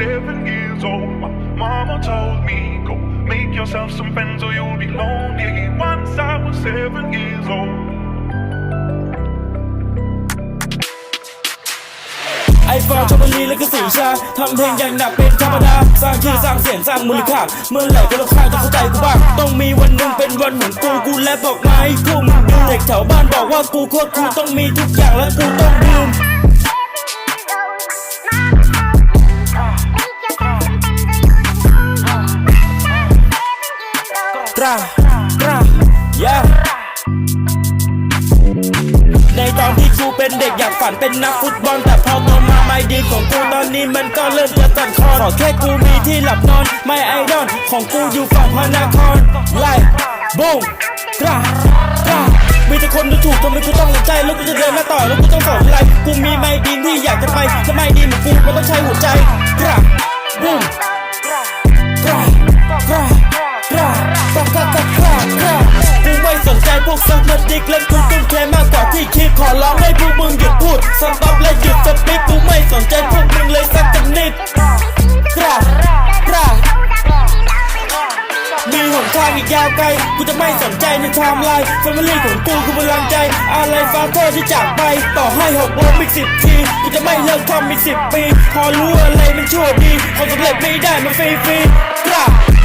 seven years old. My mama told me, go make yourself some friends or you'll be lonely. Once I was seven years old. ไอโฟนชมบุรีและก็สีชาทำเพลงอย่างหนักเป็นธรรมดา สร้างชื่อสร้างเสียงสร้างมูลค่า เมื่อไหร่ก็รบข้างต้องเข้าใจกูบ้าง ต้องมีวันหนึ่งเป็นวันของกู กูและบอกมาให้พวกมึงดูเด็กแถวบ้านบอกว่ากูโคตรคูต้องมีทุกอย่างและกูต้องดื่ม กล้ากล้า yeah ในตอนที่กูเป็นเด็กอยากฝันเป็นนักฟุตบอล แต่พอโตมาไม่ดีของกูตอนนี้มันก็เริ่มจะตัดคอขอแค่กูมีที่หลับนอน ไม่ไอดอลของกูอยู่ฝั่งพระนครไล่บูมกล้ากล้ามีแต่คนดูถูกทำไมกูต้องสนใจแล้วกูจะเดินหน้าต่อแล้วกูต้องสอนอะไรกูมีไม่ดีที่อยากจะไปจะไม่ดีเหมือนกูมันต้องใช้หัวใจกล้า วกซักมาดิกและกูตุ้มเทมากกว่าที่คิดขอร้องให้พวกมึงหยุดพูดสต็อปและหยุดสปีกกูไม่สนใจพวกมึงเลยสักนิดกล้ากล้ามีหนทางอีกยาวไกล กูจะไม่สนใจในไทม์ไลน์แฟมิลี่ของกูคือพลังใจ อะไรฟาเธอร์ที่จากไป ต่อให้หกล้มอีกสิบที กูจะไม่เลิกทำอีกสิบปี พอรู้อะไรมันชั่วดีคนสำเร็จไม่ได้มาฟรีฟรีๆ